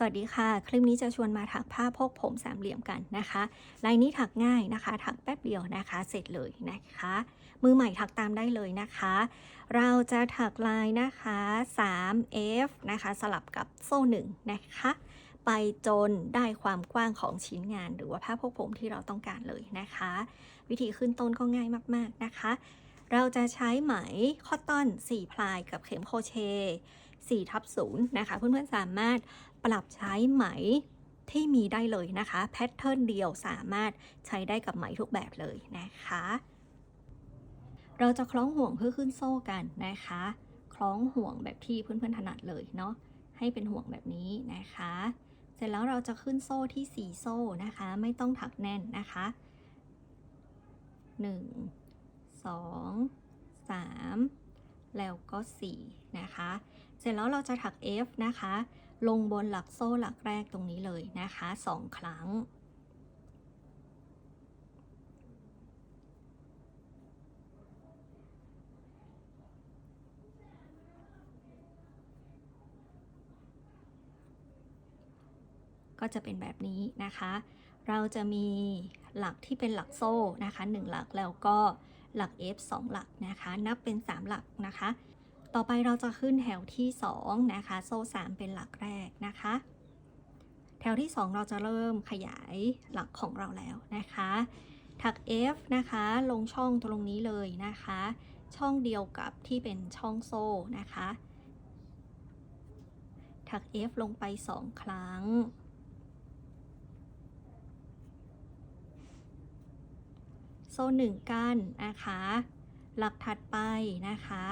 สวัสดีค่ะ คลิปนี้จะชวนมาถักผ้าพกผมสามเหลี่ยมกันนะคะลายนี้ถักง่ายนะคะ ถักแป๊บเดียวนะคะ เสร็จเลยนะคะ มือใหม่ถักตามได้เลยนะคะ เราจะถักลายนะคะ 3F นะคะ สลับกับโซ่หนึ่งนะคะ ไปจนได้ความกว้างของชิ้นงาน หรือว่าผ้าพกผมที่เราต้องการเลยนะคะ วิธีขึ้นต้นก็ง่ายมาก ๆนะคะ เราจะใช้ไหมคอตตอน4พลายกับเข็มโครเชต์4ทับ0นะคะ เพื่อนๆสามารถ ปรับใช้ไหมที่มีได้เลยนะคะแพทเทิร์นเดียวสามารถใช้ได้กับไหมทุกแบบเลยนะคะ เราจะคล้องห่วงเพื่อขึ้นโซ่กันนะคะ คล้องห่วงแบบที่เพื่อนๆถนัดเลยเนาะให้เป็นห่วงแบบนี้นะคะ เสร็จแล้วเราจะขึ้นโซ่ที่ 4 โซ่นะคะ ไม่ต้องถักแน่นนะคะ 1 2 3 แล้วก็ 4 นะคะ เสร็จแล้วเราจะถัก F นะคะ ลงบนหลักโซ่หลักแรกตรงนี้เลยนะคะ2ครั้ง ก็จะเป็นแบบนี้นะคะ เราจะมีหลักที่เป็นหลักโซ่นะคะ 1 หลักแล้วก็หลัก F 2 หลักนะคะ นับเป็น 3 หลักนะคะ ต่อไปเราจะขึ้นแถวที่2นะคะ โซ่3เป็นหลักแรกนะคะ แถวที่ 2 เราจะเริ่มขยายหลักของเราแล้วนะคะ ถัก F นะคะ ลงช่องตรงนี้เลยนะคะ ช่องเดียวกับที่เป็นช่องโซ่นะคะ ถัก F ลงไป 2 ครั้ง โซ่หนึ่งก้นนะคะ หลักถัดไปนะคะ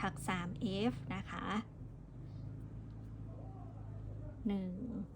ถัก 3F นะคะ 1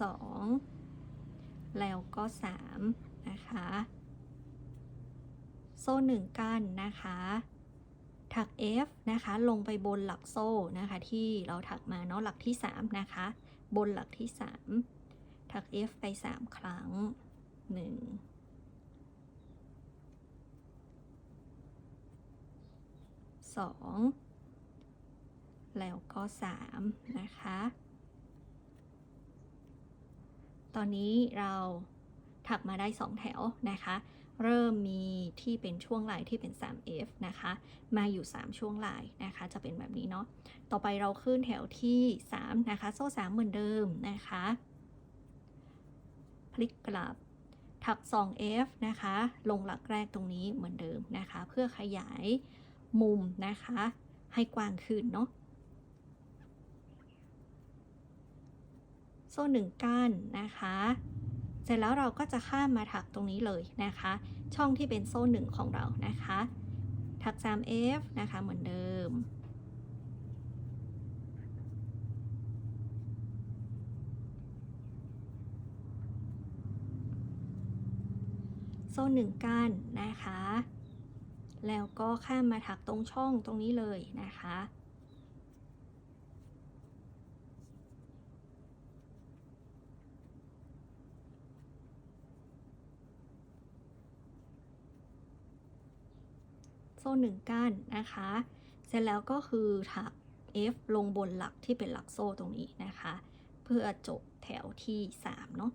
2 แล้วก็ 3 นะคะ โซ่หนึ่งก้านนะคะ ถัก F นะคะ ลงไปบนหลักโซ่นะคะ ที่เราถักมาเนาะหลักที่ 3 นะคะ บนหลักที่ 3 ถัก F ไป 3 ครั้ง 1 2 แล้วก็ 3 นะคะ ตอนนี้เราถักมาได้ 2 แถวนะคะ เริ่มมีที่เป็นช่วงลายที่เป็น 3F นะคะ มาอยู่ 3 ช่วงลายนะคะ จะเป็นแบบนี้เนาะ ต่อไปเราขึ้นแถวที่ 3 นะคะ โซ่ 3 เหมือนเดิมนะคะ พลิกกลับถัก 2F นะคะ ลงหลักแรกตรงนี้เหมือนเดิมนะคะ เพื่อขยาย มุมนะคะ ให้กว้างขึ้นเนาะโซ่หนึ่งก้านนะคะ เสร็จแล้วเราก็จะข้ามมาถักตรงนี้เลยนะคะ ช่องที่เป็นโซ่หนึ่งของเรานะคะ ถัก 3F นะคะเหมือนเดิมโซ่หนึ่งก้านนะคะ แล้วก็ข้ามมาถักตรงช่องตรงนี้เลยนะคะ โซ่หนึ่งก้านนะคะ เสร็จแล้วก็คือถัก F ลงบนหลักที่เป็นหลักโซ่ตรงนี้นะคะ เพื่อจบแถวที่ 3 เนาะ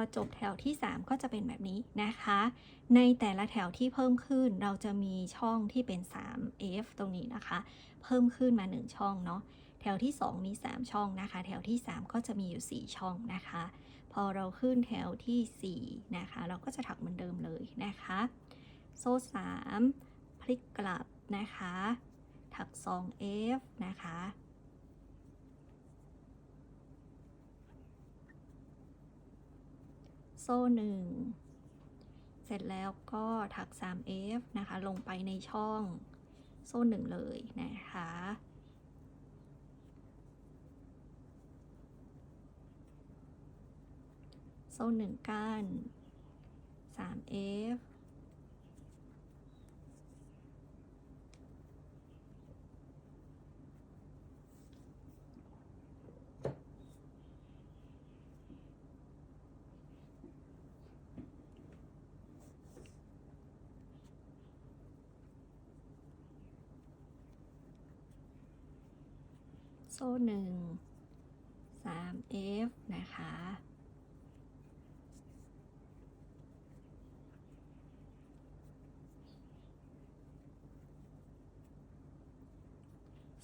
เราจบแถวที่ 3 ก็จะเป็นแบบนี้นะคะ ในแต่ละแถวที่เพิ่มขึ้นเราจะมีช่องที่เป็น 3F ตรงนี้นะคะ เพิ่มขึ้นมา 1 ช่องเนาะแถวที่ 2 มี 3 ช่องนะคะ แถวที่ 3 ก็จะมีอยู่ 4 ช่องนะคะ พอเราขึ้นแถวที่ 4 นะคะ เราก็จะถักเหมือนเดิมเลยนะคะ โซ่ 3 พลิกกลับนะคะ ถัก 2F นะคะ โซ่หนึ่งเสร็จแล้วก็ถัก 3F นะคะ ลงไปในช่องโซ่หนึ่งเลยนะคะ โซ่หนึ่งก้าน 3F โซ่หนึ่ง 3F นะคะ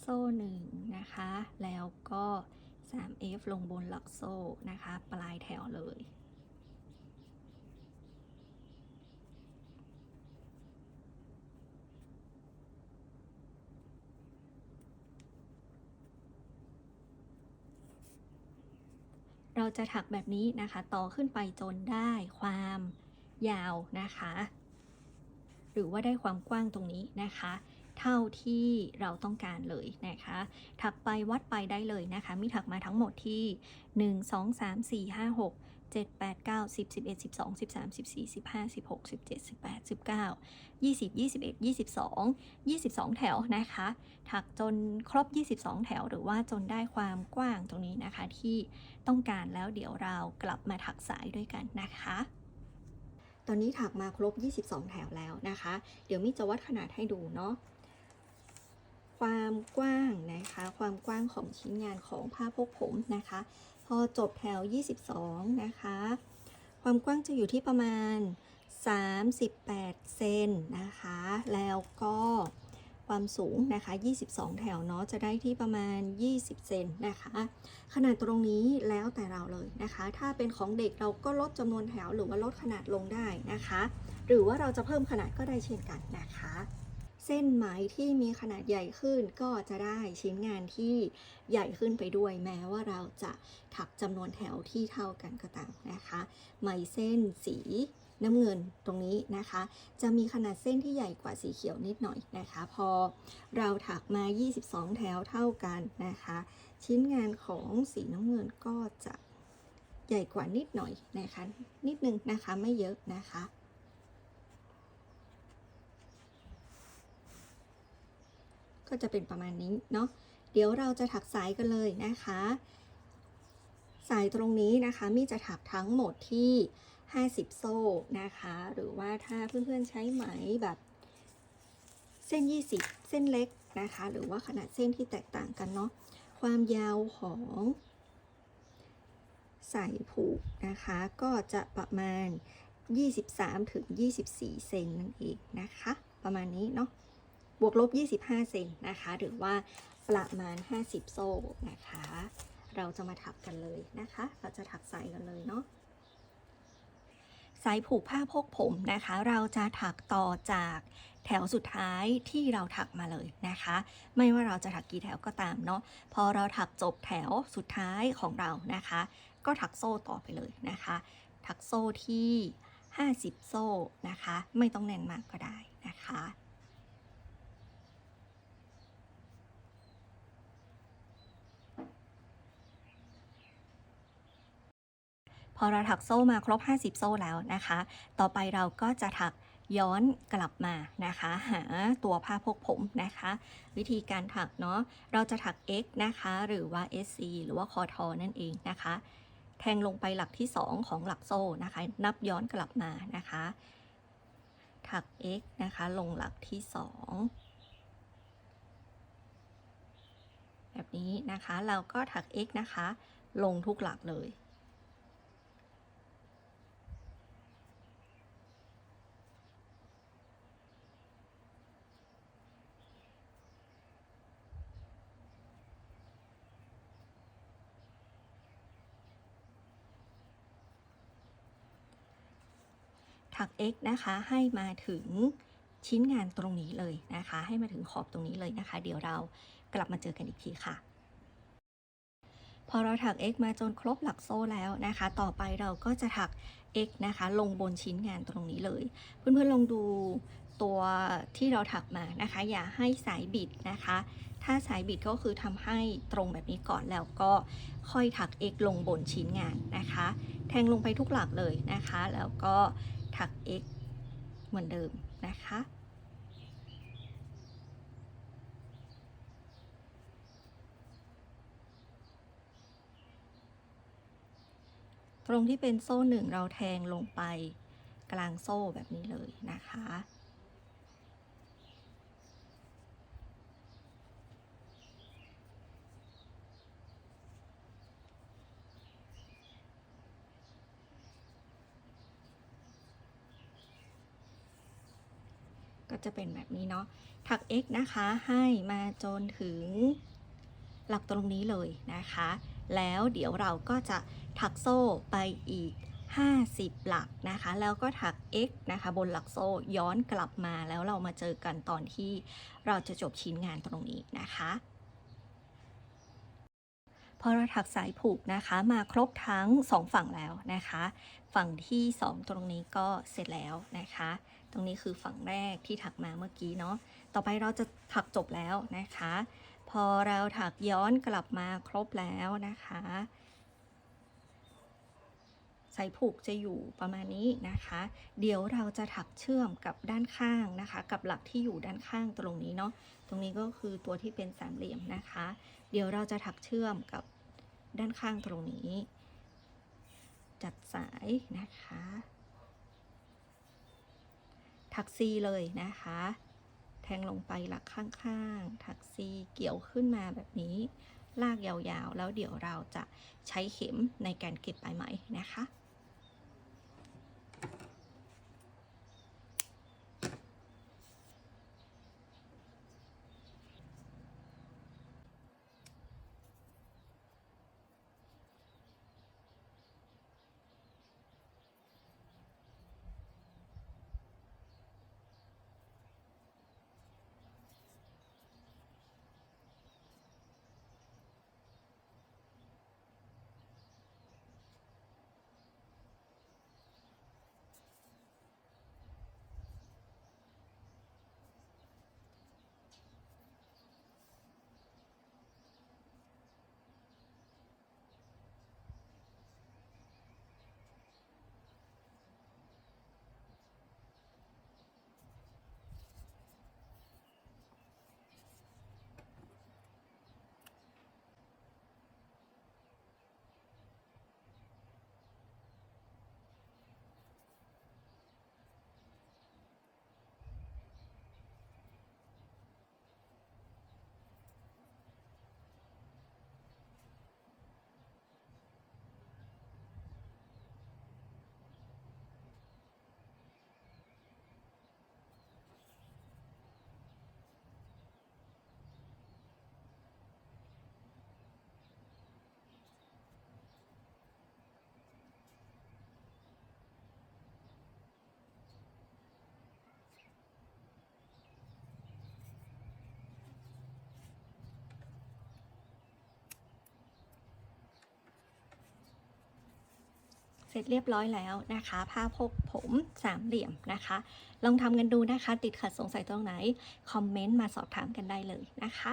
โซ่หนึ่งนะคะ แล้วก็ 3F ลงบนหลักโซ่นะคะ ปลายแถวเลย เราจะถักแบบนี้นะคะ ต่อขึ้นไปจนได้ความยาวนะคะ หรือว่าได้ความกว้างตรงนี้นะคะ เท่าที่เราต้องการเลยนะคะ ถักไปวัดไปได้เลยนะคะ มีถักมาทั้งหมดที่ 1 2 3 4 5 6 7 8 9 10 11 12 13 14 15 16 17 18 19 20 21 22 22 แถวนะคะ ถักจนครบ 22 แถว หรือว่าจนได้ความกว้างตรงนี้นะคะที่ต้องการแล้วเดี๋ยวเรากลับมาถักสายด้วยกันนะคะตอนนี้ถักมาครบ 22 แถวแล้วนะคะ เดี๋ยวมิจะวัดขนาดให้ดูเนาะ ความกว้างนะคะ ความกว้างของชิ้นงานของผ้าพกผมนะคะ พอจบแถว 22 นะคะ ความกว้างจะอยู่ที่ประมาณ 38 เซนนะคะ แล้วก็ความสูงนะคะ 22 แถวเนาะ จะได้ที่ประมาณ 20 เซนนะคะ ขนาดตรงนี้แล้วแต่เราเลยนะคะ ถ้าเป็นของเด็กเราก็ลดจำนวนแถวหรือว่าลดขนาดลงได้นะคะ หรือว่าเราจะเพิ่มขนาดก็ได้เช่นกันนะคะ เส้นไหมที่มีขนาดใหญ่ขึ้นก็จะได้ชิ้นงานที่ใหญ่ขึ้นไปด้วยแม้ว่าเราจะถักจำนวนแถวที่เท่ากันก็ตามนะคะไหมเส้นสีน้ำเงินตรงนี้นะคะ จะมีขนาดเส้นที่ใหญ่กว่าสีเขียวนิดหน่อยนะคะ พอเราถักมา 22 แถวเท่ากันนะคะ ชิ้นงานของสีน้ำเงินก็จะใหญ่กว่านิดหน่อยนะคะ นิดนึงนะคะไม่เยอะนะคะ ก็จะเป็นประมาณนี้เนาะเดี๋ยวเราจะถักสายกันเลยนะคะ สายตรงนี้นะคะมี่จะถักทั้งหมดที่ 50 โซ่นะคะ หรือว่าถ้าเพื่อนๆใช้ไหมแบบเส้น 20 เส้นเล็กนะคะ หรือว่าขนาดเส้นที่แตกต่างกันเนาะความยาวของสายผูกนะคะ ก็จะประมาณ 23ถึง24 เซนนั่นเองนะคะ ประมาณนี้เนาะ บวกลบ 25 เซนนะคะ หรือว่าประมาณ 50 โซ่นะคะ เราจะมาถักกันเลยนะคะ เราจะถักสายกันเลยเนาะสายผูกผ้าพกผมนะคะ เราจะถักต่อจากแถวสุดท้ายที่เราถักมาเลยนะคะ ไม่ว่าเราจะถักกี่แถวก็ตามเนาะพอเราถักจบแถวสุดท้ายของเรานะคะ ก็ถักโซ่ต่อไปเลยนะคะ ถักโซ่ที่ 50 โซ่นะคะ ไม่ต้องแน่นมากก็ได้นะคะ พอเราถักโซ่มาครบ 50 โซ่แล้วนะคะ ต่อไปเราก็จะถักย้อนกลับมานะคะ หาตัวผ้าพกผมนะคะ วิธีการถักเนาะเราจะถัก x นะคะ หรือว่า sc หรือว่าคอทอนั่นเองนะคะ แทงลงไปหลักที่ 2 ของหลักโซ่นะคะ นับย้อนกลับมานะคะ ถัก x นะคะ ลงหลักที่ 2แบบนี้นะคะ เราก็ถัก x นะคะ ลงทุกหลักเลย ถัก x นะคะให้มาถึงชิ้นงานตรงนี้เลยนะคะ ให้มาถึงขอบตรงนี้เลยนะคะ เดี๋ยวเรากลับมาเจอกันอีกทีค่ะ พอเราถัก x มาจนครบหลักโซ่แล้วนะคะ ต่อไปเราก็จะถัก x นะคะ ลงบนชิ้นงานตรงนี้เลย เพื่อนๆลองดูตัวที่เราถักมานะคะ อย่าให้สายบิดนะคะ ถ้าสายบิดก็คือทำให้ตรงแบบนี้ก่อนแล้วก็ค่อยถัก x ลงบนชิ้นงานนะคะ แทงลงไปทุกหลักเลยนะคะ แล้วก็ ถัก x เหมือนเดิมนะคะ ตรงที่เป็นโซ่หนึ่งเราแทงลงไปกลางโซ่แบบนี้เลยนะคะ ก็จะเป็นแบบนี้เนาะถัก x นะคะให้มาจนถึงหลักตรงนี้เลยนะคะ แล้วเดี๋ยวเราก็จะถักโซ่ไปอีก 50 หลักนะคะ แล้วก็ถัก x นะคะ บนหลักโซ่ย้อนกลับมาแล้วเรามาเจอกันตอนที่เราจะจบชิ้นงานตรงนี้นะคะพอเราถักสายผูกนะคะมาครบทั้ง 2 ฝั่งแล้วนะคะ ฝั่งที่ 2 ตรงนี้ก็เสร็จแล้วนะคะ รงนี้คือฝั่งแรกที่ถักมาเมื่อกี้เนาะ ต่อไปเราจะถักจบแล้วนะคะ พอเราถักย้อนกลับมาครบแล้วนะคะสายผูกจะอยู่ประมาณนี้นะคะ เดี๋ยวเราจะถักเชื่อมกับด้านข้างนะคะ กับหลักที่อยู่ด้านข้างตรงนี้เนาะ ตรงนี้ก็คือตัวที่เป็นสามเหลี่ยมนะคะ เดี๋ยวเราจะถักเชื่อมกับด้านข้างตรงนี้ จัดสายนะคะ ถักซีเลยนะคะ แทงลงไปหลักข้างๆ ถักซีเกี่ยวขึ้นมาแบบนี้ ลากยาวๆ แล้วเดี๋ยวเราจะใช้เข็มในการเก็บปลายไหมนะคะ ร็จเรียบร้อยแล้วนะคะ ผ้าพกผมสามเหลี่ยมนะคะ ลองทำกันดูนะคะ ติดขัดสงสัยตรงไหน คอมเมนต์มาสอบถามกันได้เลยนะคะ